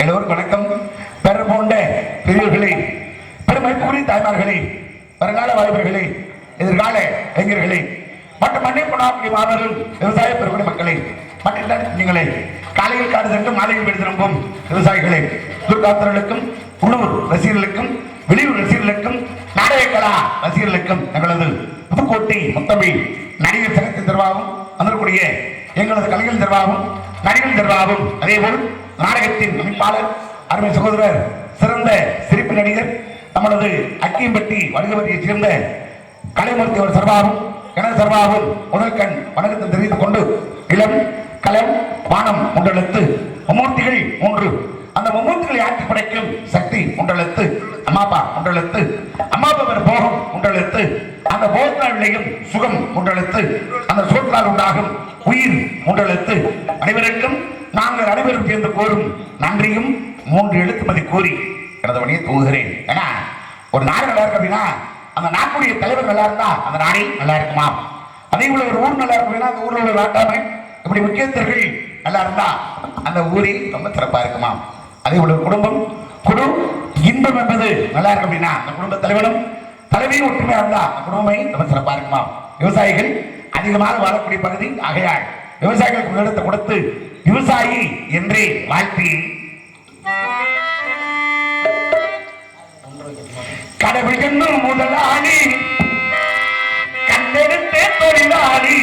எல்லோரும் வணக்கம். பெற போன்ற பெரியவர்களே பெருமைக்குரிய தாய்மார்களே வருங்கால வாய்ப்புகளே எதிர்கால இளைஞர்களே மற்றும் மண்ணை பொன்னாமி மாணவர்கள் விவசாய பெருமனை மக்களே மற்றும் நீங்களே காலையில் காடு சென்று மாலையில் வீடு திரும்பும் விவசாயிகளே துர்காத்திரர்களுக்கும் உள்ளூர் ரசிகர்களுக்கும் வெளியூர் ரசிகர்களுக்கும் நாடக கலா ரசிகர்களுக்கும் எங்களது புதுக்கோட்டை முத்தமிழ் நடிகர் சங்கத்தின் தர்பாவும் வந்திருக்கூடிய எங்களது கலைஞர் தர்பாவும் நடிகர் தருவாகும் அதேபோல் நாடகத்தின் அமைப்பாளர் அருமை சகோதரர் சிறந்த சிரிப்பு நடிகர் நம்மளது அக்கியம்பட்டி வணிகவதியைச் சேர்ந்த கலைமூர்த்திவர் சர்வாவும் எனது சர்வாவும் முதல் கண் வணக்கத்தை தெரிவித்துக் கொண்டு இளம் களம் வானம் ஒன்றெழுத்து மும்மூர்த்திகள் மூன்று. அந்த மும்மூர்த்திகளை ஆட்சி படைக்கும் சக்தி ஒன்றெழுத்து அம்மாப்பா ஒன்றெழுத்து அம்மாப்பா பெற போகம் ஒன்றெழுத்து அந்த போகத்தினால் சுகம் ஒன்றெழுத்து அந்த சோற்றால் உண்டாகும். உயிர் ஒன்றெழுத்து அனைவருக்கும் நாங்கள் அனைவரும் சேர்ந்து கோரும் நன்றியும் மூன்று எழுத்துமதி கூறி எனது பணியை தூங்குகிறேன். ஏன்னா ஒரு நாடு நல்லா இருக்கு அப்படின்னா அந்த நாட்டுடைய தலைவர் நல்லா இருந்தா அந்த நாடே நல்லா இருக்குமா? அதே போல ஒரு ஊர் நல்லா இருக்கும் அந்த ஊரில் உள்ள நாட்டாமை இப்படி முக்கியஸ்தர்கள் நல்லா இருந்தா அந்த ஊரே ரொம்ப சிறப்பா இருக்குமா? அதே போல குடும்பம் குடு இன்பம் என்பது நல்லா இருக்கு அப்படின்னா அந்த குடும்ப தலைவரும் தலைவியும் ஒற்றுமையா இருந்தா குடும்பமே நம்ம சிறப்பா இருக்குமா விவசாயிகள் அதிகமாக வாழக்கூடிய பகுதி ஆகையால் விவசாயிகளுக்கு முதலிடத்தை கொடுத்து விவசாயி என்றே வாழ்த்தி கடவுள் என்னும் முதலாளி கண்டெடுத்த தொழிலாளி.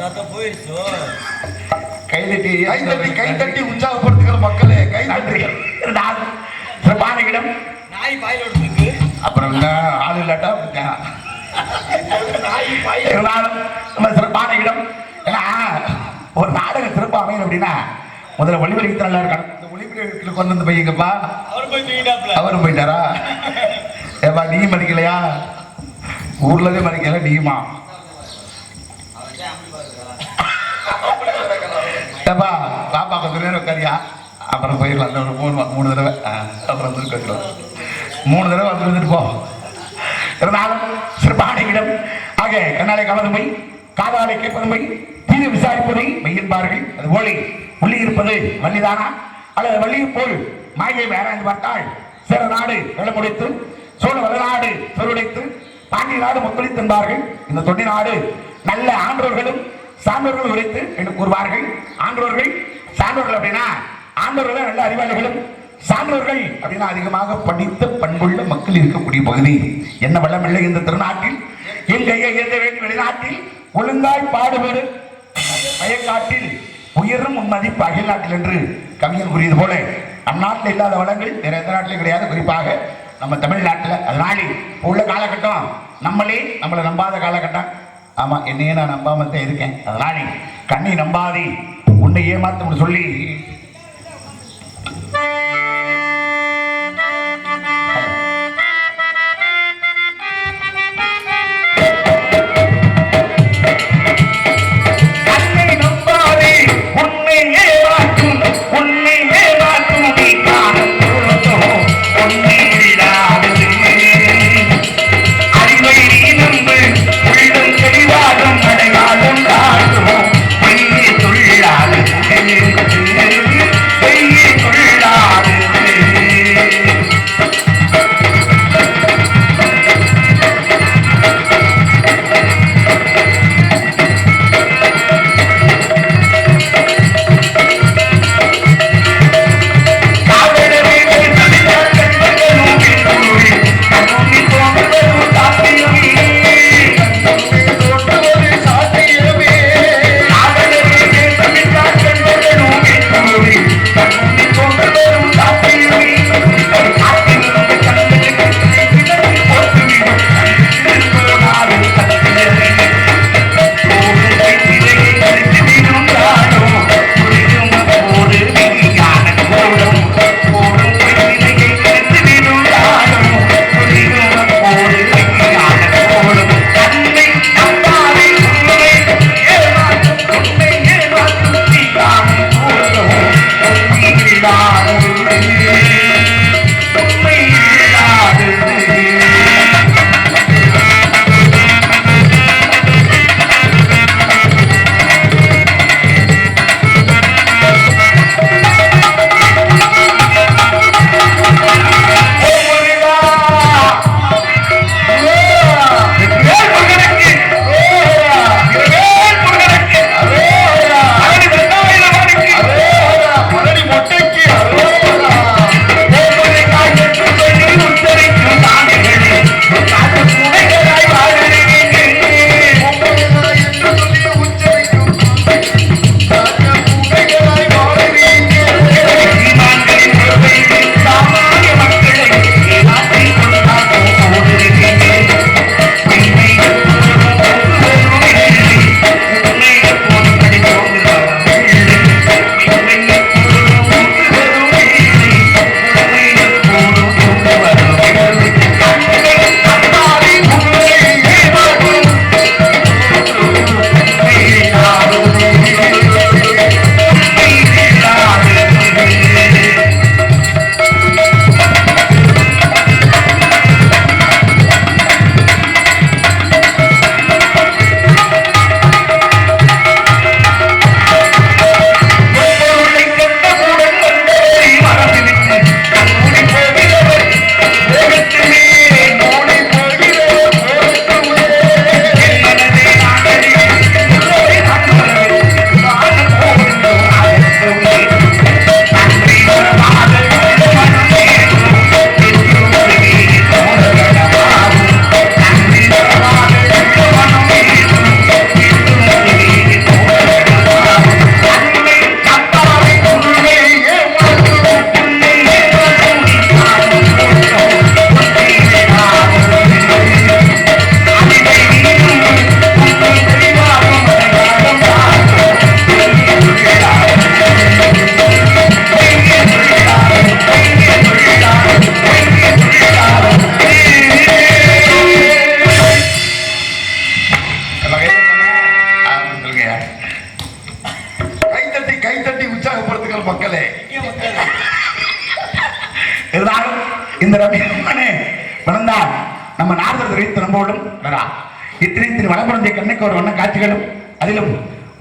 மகிழ்ச்சி கை தட்டி கை தட்டி உற்சாகப்படுத்துகிற மக்களே கை நன்றி. தட்டுங்கள் இருந்தாலும் சிறப்பான இடம். நாய் பாயில் இருக்கு அப்புறம் என்ன ஆள் இல்லாட்டா. இருந்தாலும் நம்ம சிறப்பான இடம். ஏன்னா ஒரு நாடகம் சிறப்பு அப்படின்னா முதல்ல ஒளிபரப்பு நல்லா இருக்கணும். இந்த கொண்டு வந்து பையங்கப்பா அவர் போய் தூக்கிட்டாப்ல அவரும் போயிட்டாரா? ஏப்பா நீ மதிக்கலையா? ஊர்லதே மதிக்கல நீயுமா? ஏப்பா பாப்பா கொஞ்ச நேரம் உட்காரியா. அப்புறம் போயிடலாம். அந்த ஒரு மூணு மூணு தடவை. அப்புறம் வந்து உட்காந்துக்கலாம் மூணு தடவை வந்து வந்துட்டு போ. இருந்தாலும் சிறப்பான ஆக கண்ணாலை கவர்மை காதாலை கேட்பதுமை தீது விசாரிப்பதை மெய்யென்பார்கள் அது ஒளி உள்ளி இருப்பது வள்ளிதானா? அல்லது வள்ளியை போல் மாயை வேற பார்த்தால் சேர நாடு வெள்ளமுடைத்து சோழ வளநாடு சொருடைத்து பாண்டிய நாடு முத்தளித்து என்பார்கள் இந்த தொண்டி நாடு நல்ல ஆண்டவர்களும் சான்றோர்கள் உரைத்து என்று கூறுவார்கள். ஆண்டோர்கள் சான்றோர்கள் அப்படின்னா ஆண்டவர்கள் நல்ல அறிவாளிகளும் சான்றோர்கள் அப்படின்னா அதிகமாக படித்த பண்புள்ள மக்கள் இருக்கக்கூடிய பகுதி. என்ன வளமில்லை இந்த திருநாட்டில். எங்கையே இயங்க வேண்டும் வெளிநாட்டில். ஒழுங்காய் பாடுபடு. வயக்காட்டில் உயரும் உன் மதிப்பு அகில் நாட்டில் என்று கவிஞர் கூறியது போல அந்நாட்டில் இல்லாத வளங்கள் வேற எந்த நாட்டிலும் கிடையாது. குறிப்பாக நம்ம தமிழ்நாட்டில். அதனாலே உள்ள காலகட்டம் நம்மளே நம்மளை நம்பாத காலகட்டம். ஆமா என்னையே நான் நம்பாமல் தான் இருக்கேன் அதனால கண்ணை நம்பாதி. உன்னை ஏமாத்த சொல்லி மக்களே. இருந்தாலும் இந்த ரபியம்மனே வளர்ந்தால் நம்ம நாரதர் தெரிவித்து நம்போடும் வரா இத்தனை திரு வளமுடைய கண்ணுக்கு ஒரு வண்ண காட்சிகளும் அதிலும்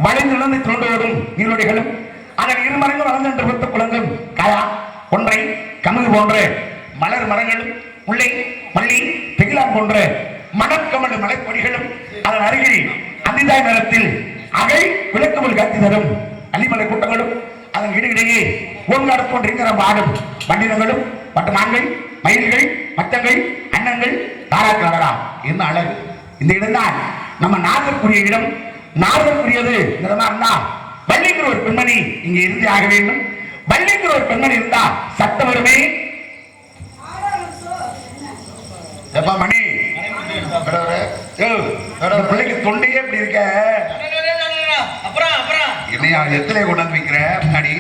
வளைந்துழந்து தோன்றோடும் நீரோடைகளும் அதன் இரு மரங்கள் வளர்ந்து என்று பொறுத்த காயா ஒன்றை கமுகு போன்ற மலர் மரங்களும் முல்லை மல்லி தெகிலாம் போன்ற மணக்கமல மலைப்பொடிகளும் அதன் அருகில் அதிதாய் நேரத்தில் அகை விளக்கமல் காட்சி தரும் அள்ளிமலை கூட்டங்களும் அதன் ஓங்காடு போன்ற ஆடும் வண்டினங்களும் மற்றும் ஆண்கள் மயில்கள் மச்சங்கள் அன்னங்கள் தாராக்களரா என்ன அழகு. இந்த இடம்தான் நம்ம நாகருக்குரிய இடம். இடமா இருந்தா வள்ளிங்கிற ஒரு பெண்மணி இங்க இருந்தே ஆக வேண்டும். வள்ளிங்கிற ஒரு பெண்மணி இருந்தா சட்டம் வருமே எப்பா மணி? பிள்ளைக்கு தொண்டையே இப்படி இருக்க. அப்புறம் அப்புறம். என்னையா எத்தனை கொண்டாந்து வைக்கிற? முன்னாடி.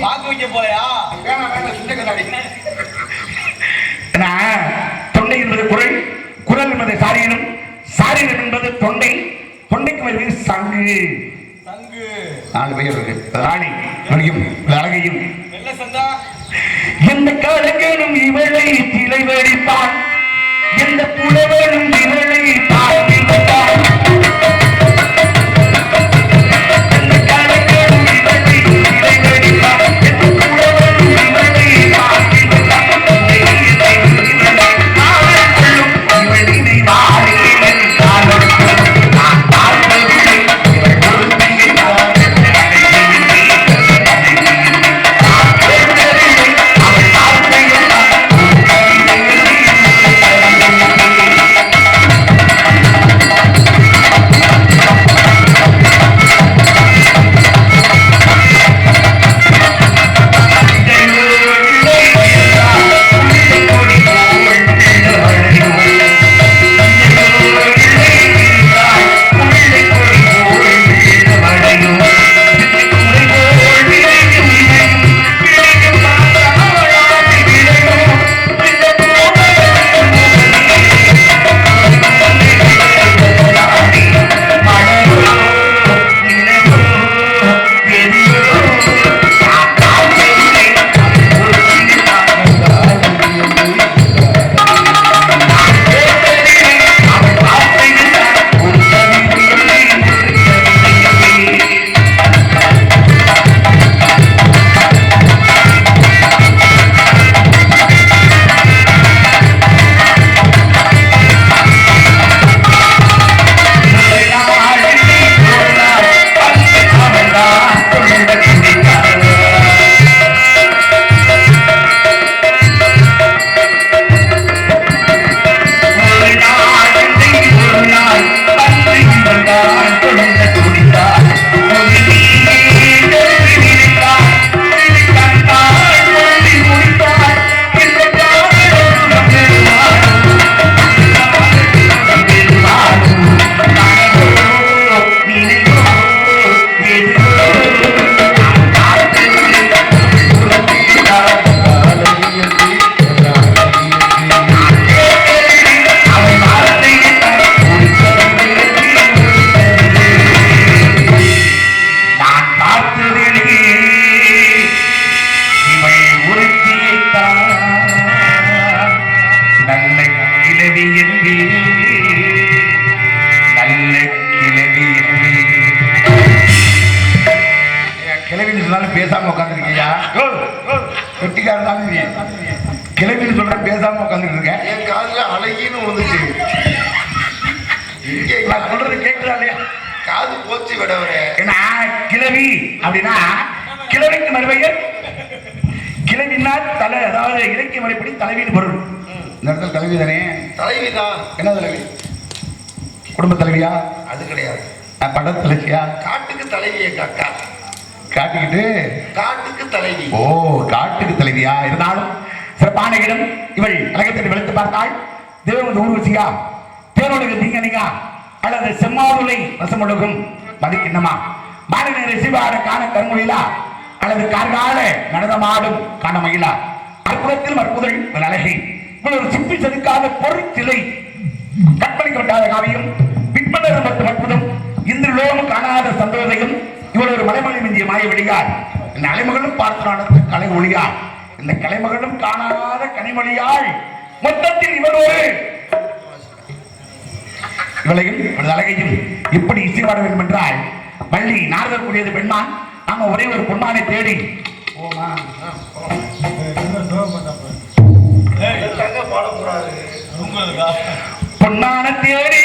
பாக்கு வைக்க போயா வேணாம் வேணாம் சின்ன கண்ணாடி. தொண்டை என்பது குரல். குரல் என்பது சாரீரம் சாரீரம் என்பது தொண்டை. தொண்டைக்கு வருவது சங்கு. சங்கு. நாலு பேர் இருக்கு. ராணி அழகையும். எந்த கலைஞனும் இவளை சிலை என் காதுல அழகின்னு விழுந்துச்சு. இங்கே நான் சொல்றது காது போச்சு விடவரே. ஏன்னா கிழவி அப்படின்னா கிழவிக்கு மறுபெயர் கிழவின்னா தலை அதாவது இலக்கிய முறைப்படி தலைவின்னு பொருள். இந்த இடத்துல தலைவி தானே? தலைவிதான் என்ன தலைவி? குடும்ப தலைவியா? அது கிடையாது. பட தலைவியா? காட்டுக்கு தலைவி எங்க அக்கா காட்டிக்கிட்டு? காட்டுக்கு தலைவி. ஓ காட்டுக்கு தலைவியா? இருந்தாலும் சிறப்பான இடம் இவள் அழகத்தை வெளுத்து பார்த்தாள். தேவன் ஊர்வசியா? தேனொழுகு தீங்கனிகா அல்லது செம்மாவுளை ரசமொழுகும் மதிக்கிண்ணமா மாலை நேர சிவாட காண கருங்குயிலா அல்லது கார்கால நடனமாடும் காண மயிலா அற்புதத்தில் அற்புதல் இவள் அழகி. இவள் ஒரு சிப்பி செதுக்காத பொருட்சிலை கற்பழிக்கப்பட்டாத காவியம். விற்பனர் மற்றும் அற்புதம். இந்திரலோகம் காணாத சந்தோதையும் இவள் ஒரு மலைமலை மிஞ்சிய மாய விடுகார் அலைமகளும் பார்த்து கலை ஒளியார் இந்த கலைமகளும் காணாத கனிமொழியாள் மொத்தத்தில் இவள் ஒரு இவளையும் அழகையும் இப்படி இசைவாட வேண்டும் என்றால் வள்ளி நாரதர் கூடியது பெண்மான் நாம ஒரே ஒரு பொன்மானை தேடி. உங்களுக்கா? பொன்னான தேடி